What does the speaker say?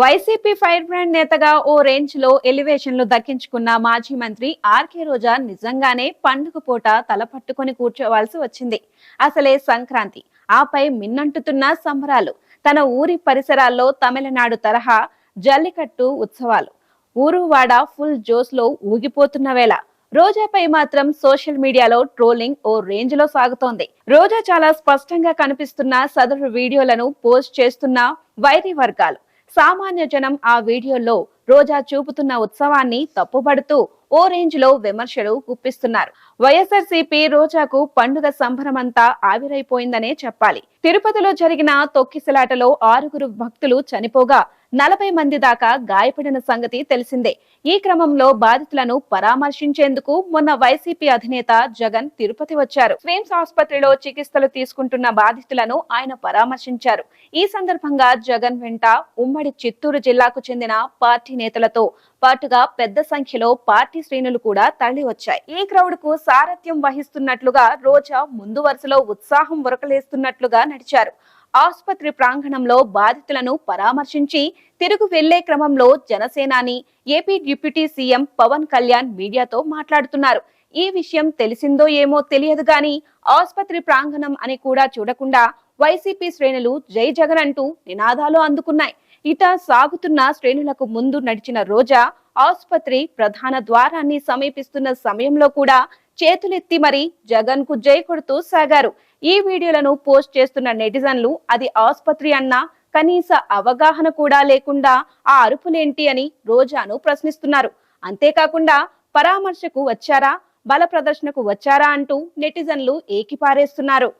YCP fire brand నేతగా ఓ రేంజ్లో ఎలివేషన్లు దక్కించుకున్న మాజీ మంత్రి ఆర్కే రోజా నిజంగానే పండుగ పూట తల పట్టుకొని కూర్చోవాల్సి వచ్చింది. అసలే సంక్రాంతి. ఆపై మిన్నంటుతున్న సంబరాలు. తన ఊరి పరిసరాల్లో తమిళనాడు తరహా జల్లికట్టు ఉత్సవాలు. ఊరువాడ ఫుల్ జోస్లో ఊగిపోతున్న వేళ. రోజాపై మాత్రం సోషల్ మీడియాలో ట్రోలింగ్ ఓ రేంజ్లో సాగుతోంది. రోజా చాలా స్పష్టంగా కనిపిస్తున్న సదరు వీడియోలను పోస్ట్ చేస్తున్న వైరి వర్గాలు. సామాన్య జనం ఆ వీడియోలో రోజా చూపుతున్న ఉత్సవాన్ని తప్పుపడుతూ ఓ రేంజ్లో విమర్శలు గుప్పిస్తున్నారు. వైఎస్ఆర్సీపీ రోజాకు పండుగ సంబరమంతా ఆవిరైపోయిందనే చెప్పాలి. తిరుపతిలో జరిగిన తొక్కిసలాటలో ఆరుగురు భక్తులు చనిపోగా నలభై మంది దాకా గాయపడిన సంగతి తెలిసిందే. ఈ క్రమంలో బాధితులను పరామర్శించేందుకు మొన్న వైసీపీ అధినేత జగన్ తిరుపతి వచ్చారు. స్విమ్స్ ఆసుపత్రిలో చికిత్సలు తీసుకుంటున్న బాధితులను ఆయన పరామర్శించారు. ఈ సందర్భంగా జగన్ వెంట ఉమ్మడి చిత్తూరు జిల్లాకు చెందిన పార్టీ నేతలతో పాటుగా పెద్ద సంఖ్యలో పార్టీ శ్రేణులు కూడా తరలి వచ్చాయి. ఈ క్రౌడ్కు సారథ్యం వహిస్తున్నట్లుగా రోజా ముందు వరుసలో ఉత్సాహం ఉరకలేస్తున్నట్లుగా నడిచారు. ఆసుపత్రి ప్రాంగణంలో బాధితులను పరామర్శించి తిరుగు వెళ్ళే క్రమంలో జనసేనాని AP deputy CM Pawan Kalyan మీడియాతో మాట్లాడుతున్నారు. ఈ విషయం తెలిసిందో ఏమో తెలియదు గాని ఆసుపత్రి ప్రాంగణం అని కూడా చూడకుండా వైసీపీ శ్రేణులు జై జగన్ అంటూ నినాదాలు అందుకున్నాయి. ఇట సాగుతున్న శ్రేణులకు ముందు నడిచిన రోజా ఆసుపత్రి ప్రధాన ద్వారాన్ని సమీపిస్తున్న సమయంలో కూడా చేతులెత్తి మరీ జగన్కు జై కొడుతూ సాగారు. ఈ వీడియోలను పోస్ట్ చేస్తున్న నెటిజన్లు అది ఆసుపత్రి అన్నా కనీస అవగాహన కూడా లేకుండా ఆ అరుపులేంటి అని రోజాను ప్రశ్నిస్తున్నారు. అంతేకాకుండా పరామర్శకు వచ్చారా బల ప్రదర్శనకు వచ్చారా అంటూ నెటిజన్లు ఏకిపారేస్తున్నారు.